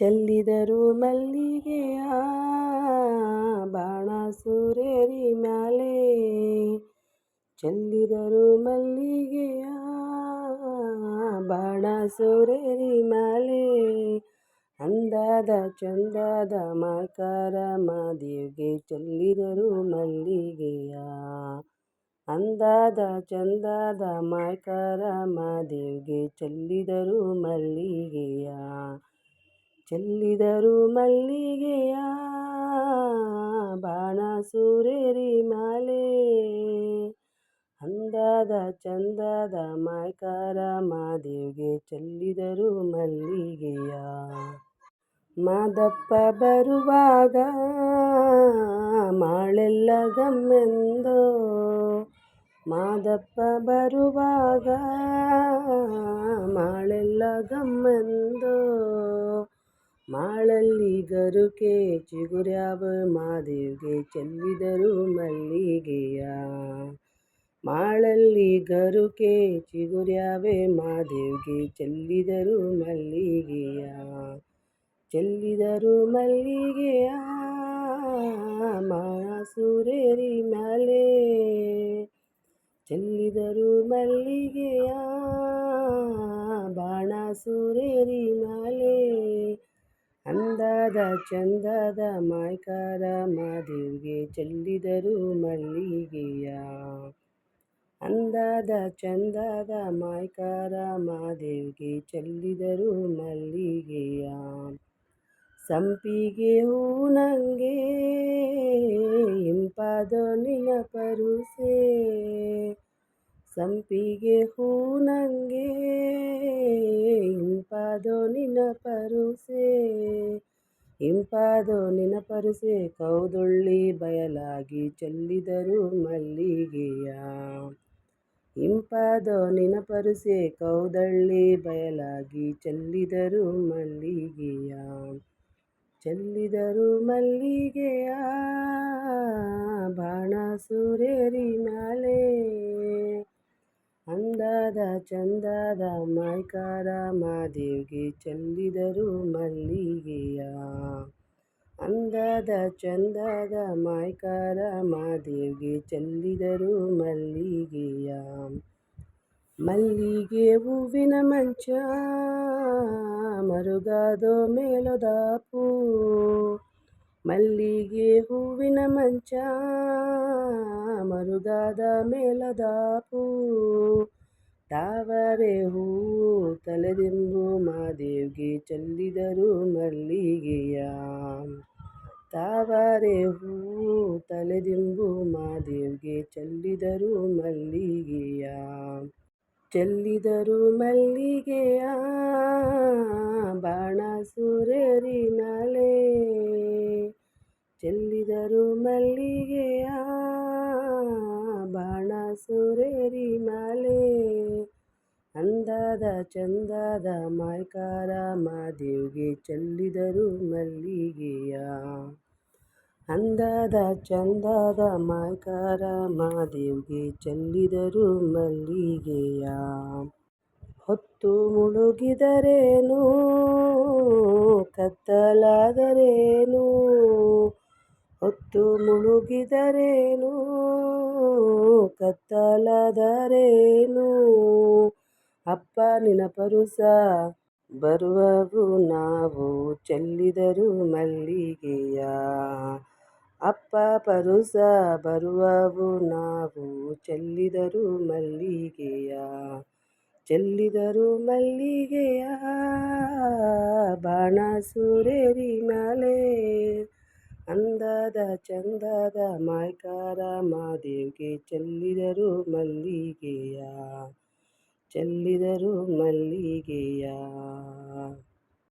ಚೆಲ್ಲಿದರು ಮಲ್ಲಿಗೆಯ ಬಾಣ ಸೂರ್ಯರಿ ಮ್ಯಾಲೆ. ಚೆಲ್ಲಿದರು ಮಲ್ಲಿಗೆಯ ಬಾಣ ಸೂರ್ಯರಿ ಮ್ಯಾಲೆ. ಅಂದದ ಚಂದದ ಮಕರ ಮಾದಿಗೆ ಚೆಲ್ಲಿದರು ಮಲ್ಲಿಗೆಯ ಅಂದದ ಚಂದದ ಮಕರ ಮಾದಿಗೆ ಚೆಲ್ಲಿದರು ಮಲ್ಲಿಗೆಯ ಚೆಲ್ಲಿದರು ಮಲ್ಲಿಗೆಯ ಬಾಣ ಸೂರ್ಯರಿ ಮಾಲೆ. ಅಂದಾದ ಚಂದದ ಮಾಯ್ಕಾರ ಮಾದೇವ್ಗೆ ಚೆಲ್ಲಿದರು ಮಲ್ಲಿಗೆಯ. ಮಾದಪ್ಪ ಬರುವಾಗ ಮಾಳೆಲ್ಲ ಗಮ್ಮೆಂದೋ. ಮಾದಪ್ಪ ಬರುವಾಗ ಮಾಳೆಲ್ಲ ಗಮ್ಮೆಂದೋ. ಮಾಳಲ್ಲಿ ಗರುಕೆ ಚಿಗುರ್ಯಾವ ಮಾದೇವ್ಗೆ ಚೆಲ್ಲಿದರು ಮಲ್ಲಿಗೆಯ. ಮಾಳಲ್ಲಿ ಗರುಕೆ ಚಿಗುರ್ಯಾವೆ ಮಾದೇವ್ಗೆ ಚೆಲ್ಲಿದರು ಮಲ್ಲಿಗೆಯ. ಚೆಲ್ಲಿದರು ಮಲ್ಲಿಗೆಯ ಮಾಸೂರೇರಿ ಮ್ಯಾಲೆ. ಚೆಲ್ಲಿದರು ಮಲ್ಲಿಗೆಯ, ಬಾಣಾಸುರೇರಿ ಮಾಲೆ ಅಂದದ ಚಂದದ ಮಾಯ್ಕಾರ ಮಾದೇವ್ಗೆ ಚೆಲ್ಲಿದರು ಮಲ್ಲಿಗೆಯ. ಅಂದದ ಚಂದದ ಮಾಯ್ಕಾರ ಮಾದೇವ್ಗೆ ಚೆಲ್ಲಿದರು ಮಲ್ಲಿಗೆಯ. ಸಂಪಿಗೆ ಹೂನಂಗೆ ಇಂಪಾದ ನಿನ ಪರುಸೆ. ಸಂಪಿಗೆ ಹೂನಂಗೆ ಇಂಪಾದೋ ನಿನ ಪರುಸೆ, ಇಂಪಾದೋ ನಿನ ಪರುಸೆ. ಕೌದೊಳ್ಳಿ ಬಯಲಾಗಿ ಚೆಲ್ಲಿದರು ಮಲ್ಲಿಗೆಯ. ಇಂಪಾದೋ ನಿನ ಪರುಸೆ, ಕೌದಳ್ಳಿ ಬಯಲಾಗಿ ಚೆಲ್ಲಿದರು ಮಲ್ಲಿಗೆಯ. ಚೆಲ್ಲಿದರು ಮಲ್ಲಿಗೆಯ, ಬಾಣ ಸೂರ್ಯರಿ ಮ್ಯಾಲೆ ಅಂದದ ಚಂದದ ಮೈಕಾರ ಮಾದೇವ್ಗೆ ಚೆಲ್ಲಿದರು ಮಲ್ಲಿಗೆಯ. ಅಂದದ ಚಂದದ ಮಾಯ್ಕಾರ ಮಾದೇವ್ಗೆ ಚೆಲ್ಲಿದರು ಮಲ್ಲಿಗೆಯ. ಮಲ್ಲಿಗೆ ಹೂವಿನ ಮಂಚ, ಮರುಗಾದೋ ಮೇಲೊದಾಪು ಮಲ್ಲಿಗೆ ಹೂವಿನ ಮಂಚ, ಮರುಗಾದ ಮೇಲದಾಪು ತಾವರೆ ಹೂ ತಲೆದಿಂಬು ಮಾದೇವ್ಗೆ ಚೆಲ್ಲಿದರು ಮಲ್ಲಿಗೆಯ. ತಾವರೆ ಹೂ ತಲೆದಿಂಬು ಮಾದೇವ್ಗೆ ಚೆಲ್ಲಿದರು ಮಲ್ಲಿಗೆಯ. ಚೆಲ್ಲಿದರು ಮಲ್ಲಿಗೆಯ ಬಾಣ ಸೂರ್ಯರಿ ಮ್ಯಾಲೆ ಚೆಲ್ಲಿದರು ಮಲ್ಲಿಗೆಯ ಬಾಣ ಸೂರ್ಯರಿ ಮ್ಯಾಲೆ ಅಂದದ ಚಂದದ ಮಾಯ್ಕಾರ ಮಾದೇವ್ಗೆ ಚೆಲ್ಲಿದರು ಮಲ್ಲಿಗೆಯ. ಅಂದದ ಚಂದದ ಮಾಯ್ಕಾರ ಮಾದೇವ್ಗೆ ಚೆಲ್ಲಿದರು ಮಲ್ಲಿಗೆಯ. ಹೊತ್ತು ಮುಳುಗಿದರೇನು? ಕತ್ತಲಾದರೇನು? ಹೊತ್ತು ಮುಳುಗಿದರೇನು? ಕತ್ತಲಾದರೇನು? ಅಪ್ಪ ನಿನ ಪರುಸ ಬರುವವು ನಾವು ಚೆಲ್ಲಿದರು ಮಲ್ಲಿಗೆಯ. ಅಪ್ಪ ಪರುಸ ಬರುವವು ನಾವು ಚೆಲ್ಲಿದರು ಮಲ್ಲಿಗೆಯ. ಚೆಲ್ಲಿದರು ಮಲ್ಲಿಗೆಯ ಬಾಣಸುರೇರಿ ಮಲೆ ಅಂದದ ಚಂದದ ಮಾಯ್ಕಾರ ಮಾದೇವ್ಗೆ ಚೆಲ್ಲಿದರು ಮಲ್ಲಿಗೆಯ. ಚೆಲ್ಲಿದರು ಮಲ್ಲಿಗೆಯ?